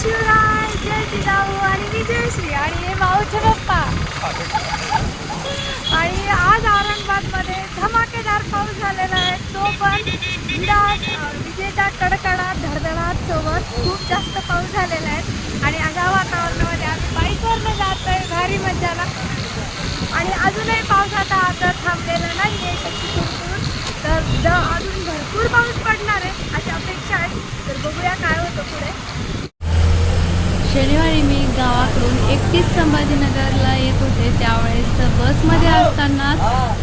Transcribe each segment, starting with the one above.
शिवराय जय जिजाऊ आणि विजयश्री आणि हे माऊचे पप्पा. आणि आज औरंगाबादमध्ये धमाकेदार पाऊस झालेला आहे. तो पण विजेच्या कडकडात धडधडाट सोबत खूप जास्त पाऊस झालेला आहे. आणि अशा वातावरणामध्ये आम्ही बाईकवरनं जात आहे भारी मज्जाला. आणि अजूनही पाऊस आता आता थांबलेला नाही आहे शक्ती तर अजून भरपूर पाऊस पडणार आहे अशी अपेक्षा आहे. तर बघूया काय होतं पुढे. शनिवारी मी गावाकडून एकटीच संभाजीनगरला येत होते. त्यावेळेस बसमध्ये असताना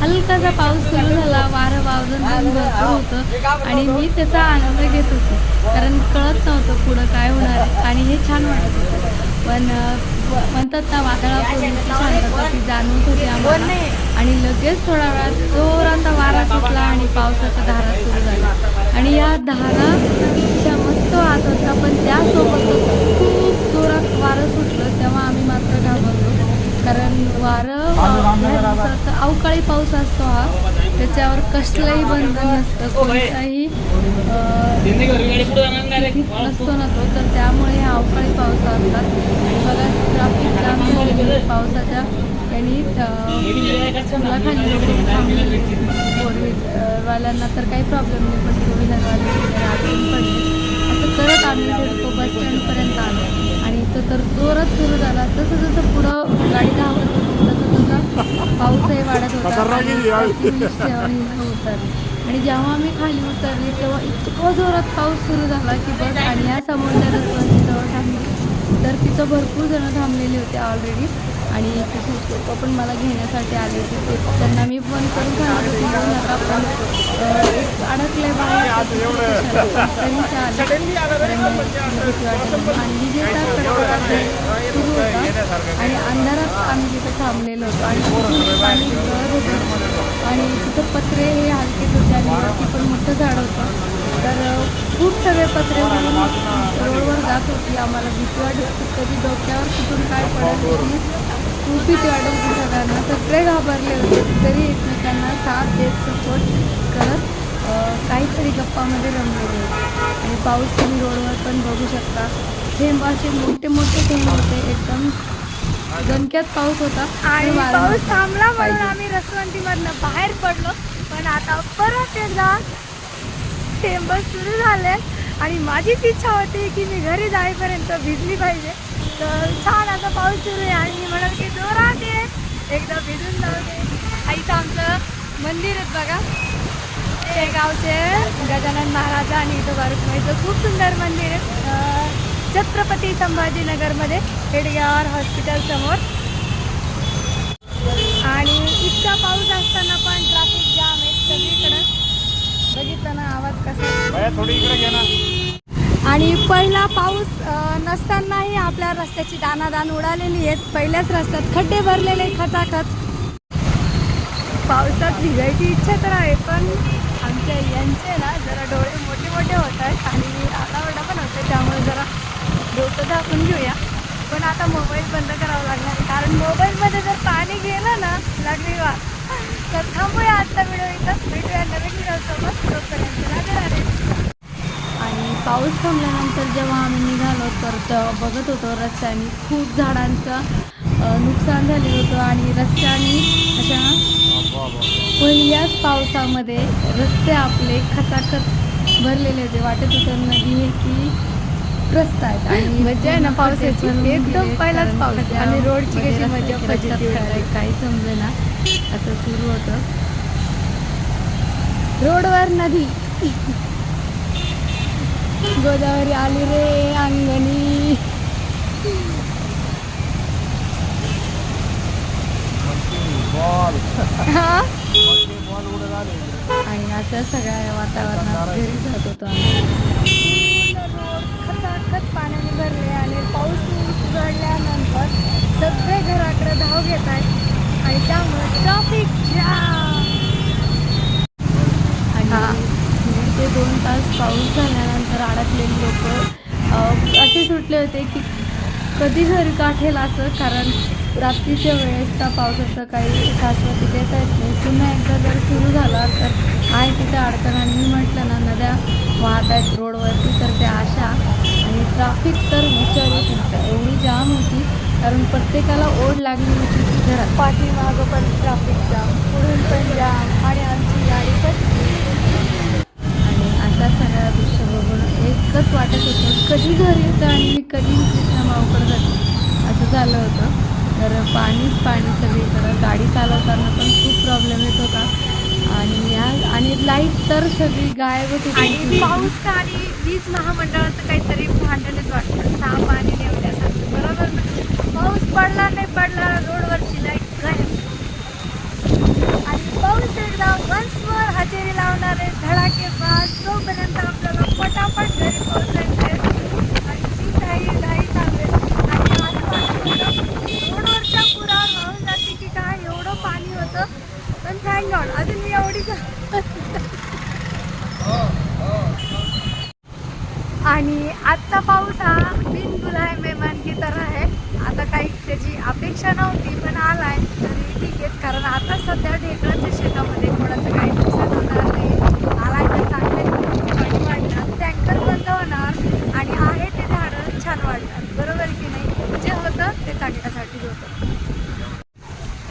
हलकासा पाऊस सुरू झाला. वारं वावरून भरपूर होतं आणि मी त्याचा आनंद घेत होते. कारण कळत नव्हतं पुढं काय होणार आणि हे छान वाटत होतं. पण म्हणतात ना वादळापूर्वीची शांतता ती जाणवत होती आम्हाला. आणि लगेच थोडा वेळात जोराचा वारा सुटला आणि पावसाच्या धारा सुरू झाल्या. आणि या धारा मस्त वाहत होता पण त्यासोबतच खूप जोरात वारं सुटलं तेव्हा आम्ही मात्र घाबरलो कारण वारं अवकाळी पाऊस असतो हा. त्याच्यावर कसलंही बंधन नसतं कोणताही नसतो ना तो. तर त्यामुळे ह्या अवकाळी पाऊस असतात. बघा ट्राफिक जाम पावसाच्या यांनी पुलाखाली वगैरे थांबलेली फोर व्हीलरवाल्यांना तर काही प्रॉब्लेम नाही पण टू व्हीलरवाले असं करत आम्ही बस इथं तर जोरात सुरू झाला. जसं जसं पुढं गाडी धावत होती तसं तसं पाऊसही वाढत होता. उतरली. आणि जेव्हा आम्ही खाली उतरली तेव्हा इतकं जोरात पाऊस सुरू झाला की बस. आणि या समोरच्या रस्त्याजवळ थांबली. तर तिथं भरपूर जणं थांबलेली होते ऑलरेडी आणि तिथे लोक पण मला घेण्यासाठी आले होते. ते त्यांना मी फोन करून सांगत होती येऊ नका पण अडकले बाहेर ते होती. आणि सुरू होता. आणि अंधारात आम्ही तिथं थांबलेलो होतो. आणि तिथून पाणी होतं आणि तिथं पत्रे हे हलकेच होते आणि वरती पण मोठं झाड होतं. तर खूप सगळे पत्रे रोडवर जात होती. आम्हाला भीती वाटत होती. कधी डोक्यावर कुठून काय पडेल याची खूप भीती वाटत होती सगळ्यांना सगळे घाबरले होते. तरी एकमेकांना साथ देत सपोर्ट करत काहीतरी गप्पामध्ये रमलेले होते. आणि पाऊस तुम्ही रोडवर पण बघू शकता. थेंब असे मोठे मोठे थेंब होते. एकदम दणक्यात पाऊस होता. आणि पाऊस. थांबला म्हणून. आम्ही रसवंतीमधनं बाहेर पडलो. पण आता परत एकदा थेंब सुरू झाले. आणि माझीच इच्छा होती की मी घरी जाईपर्यंत भिजली पाहिजे. तर छान असा पाऊस सुरू आहे आणि मी म्हणाल की जोरात ये एकदा भिजून जाऊ दे. इथं आमचं मंदिर आहे बघा. हे गावचे गजानन महाराज आणि इथं बारुकमाईचं खूप सुंदर मंदिर आहे. छत्रपती संभाजीनगरमध्ये हेडग्यावर हॉस्पिटल समोर. आणि इतका पाऊस असताना पण ट्रॅफिक जाम आहे सगळीकडे. बघितलं ना आवाज कसा थोडी इकडे आणि पहिला पाऊस रस्त्याची दानादान उडालेली आहेत. पहिल्याच रस्त्यात खड्डे भरलेले खचाखच. पावसात भिजायची इच्छा तर आहे पण आमच्या यांचे ना जरा डोळे मोठे मोठे होत आहेत आणि आडावडा पण होतं त्यामुळे जरा डोकं दाखवून घेऊया. पण आता मोबाईल बंद करावा लागणार आहे. कारण मोबाईलमध्ये जर पाणी गेलं ना लागली वा तर थांबूया आजचा व्हिडिओ इथं. भेटूया नवीन व्हिडिओसोबत. तोपर्यंत लागणार आहे आणि पाऊस थांबल्यानंतर जेव्हा आम्ही निघालो तर बघत होतो रस्त्याने खूप झाडांचं नुकसान झालेलं होतं आणि रस्त्याने अशा पहिल्याच पावसामध्ये रस्ते आपले खचाखच भरलेले होते. वाटत होतं नदी हे की रस्ता आहेत आणि मजा आहे ना पावसाची. एकदम पहिलाच पाऊस. आणि रोडची कशी मजा काही समजेना. असं सुरू होतं. रोडवर नदी. गोदावरी आली रे अंगणी. आणि अशा सगळ्या वातावरणात घरी जात होतो खचाखच पाण्याने भरले आणि पाऊस उघडल्यानंतर सगळे घराकडे धाव घेत आहेत. आणि त्यामुळे ट्रॉफिक. आणि ते दोन तास पाऊस झाल्यानंतर अडकलेली लोक असे सुटले होते की कधी घरी गाठेल असं कारण रात्रीच्या वेळेस त्या पावसाचं काही शाश्वती देता येत नाही. पुन्हा एकदा जर सुरू झाला तर आहे तिथे अडचण. आणि मी म्हटलं ना नद्या वाहत आहेत रोडवरती तर त्या अशा आणि ट्राफिक तर विचारूच नका. एवढी जाम होती कारण प्रत्येकाला ओढ लागली होती की घरात. पाठीमागं पण ट्राफिक जाम पुढून पण जाम आणि आमची गाडी पण आणि अशा सगळ्या दृश्य बघून एकच वाटत होतं कधी घरी येतं आणि मी कधी कृष्णा माऊकडे जाते? असं झालं होतं. तर पाणीच पाणी सगळीकडं. गाडी चालवताना पण खूप प्रॉब्लेम येत होता. आणि या आणि लाइट तर सगळी गायबच आणि होती पाऊस आणि वीज महामंडळाचं काहीतरी भांडणच वाटतं. सहा पाणी नेवण्यासारखं बरोबर ना पाऊस पडला नाही पडला रोडवरची लाइट गायब आणि पाऊस एकदा वन्स मोर हजेरी लावणारे धडाके पास तोपर्यंत आपल्याला पटापट घरी पोहोचायचे आणि जी काही घाई चालते आणि असं वाटत होतं रोडवरच्या पुरावर वाहून जाते की काय एवढं पाणी होतं पण थँक गॉड अजून मी एवढी आणि आजचा पाऊस हा बिन बुलाय मेहमान की तरह आहे आता काही त्याची अपेक्षा नव्हती पण आलाय तरी ठीक आहे कारण आता सध्या ढेकळाच्या शेतामध्ये कोणाचं काही नुकसान होणार नाही आलाय तर चांगले पाणी वाढणार टँकर बंद होणार आणि आहे ते झाडं छान बरोबर की नाही? जे होतं ते चांगल्यासाठीच होतं.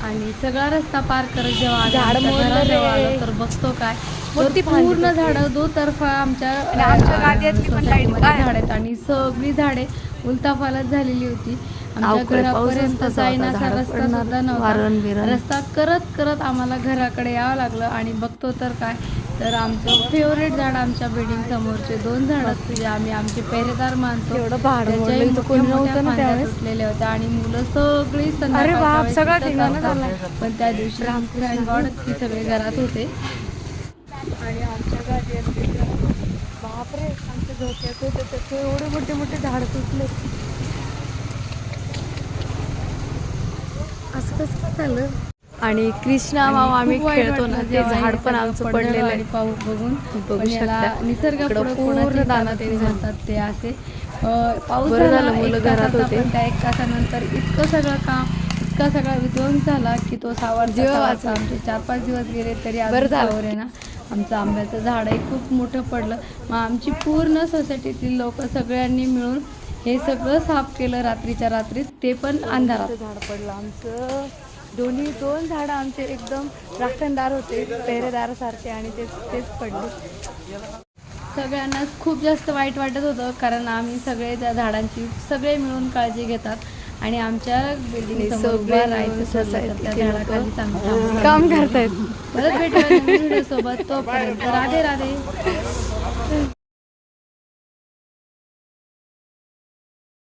आणि सगळा रस्ता पार करत जेव्हा झाड. आलो तर बघतो काय. मोठी पूर्ण झाडं दुतर्फा आमच्या आणि आमच्या गादीतली पण सोसायटीमध्ये लाइट काय? झाड आहेत आणि सगळी झाडे उलताफालत झालेली होती. आमच्या घरापर्यंत झाडं रस्ता सुद्धा नव्हता. रस्ता करत करत आम्हाला घराकडे यावं लागलं आणि बघतो तर काय. तर आमचं फेवरेट झाड आमच्या बिल्डिंग समोरचे. दोन झाड जे आम्ही आमचे पेरेदार मानतो. एवढं? तुटलेल्या होत्या आणि मुलं सगळी. पण त्या दिवशी गॉड की सगळे घरात होते. आणि आमच्या गादीत बापरे आमच्या धोक्यात होते त्याचे एवढे मोठे मोठे झाड तुटले. असं कसं झालं? आणि कृष्णा माव आम्ही खेळतो ना ते झाड हे पण आमचं पडलेलं आहे पाऊस बघून बघू शकता. निसर्ग पूर्ण दाना झाली. म्हणतात ते असे पाऊस झाला मुलं घरात होते. त्या एक तासानंतर इतकं सगळं काम इतका सगळा विध्वंस झाला की तो सावर जीव. आमचे चार पाच दिवस गेले तरी बरं झालं. आहे ना आमचं आंब्याचं झाडही खूप मोठं पडलं मग आमची पूर्ण सोसायटीतील लोक सगळ्यांनी मिळून हे सगळं साफ केलं रात्रीच्या रात्रीत ते पण अंधारात मोठं झाड पडलं आमचं दोन्ही दोन झाडं आमचे एकदम राखणदार होते पेरेदारासारखे आणि ते तेच पडले. सगळ्यांनाच खूप जास्त वाईट वाटत होतं कारण आम्ही सगळे त्या झाडांची सगळे मिळून काळजी घेतात आणि आमच्या बिल्डिंग. काम करतायत. परत भेटूया सोबत तोपर्यंत राधे राधे.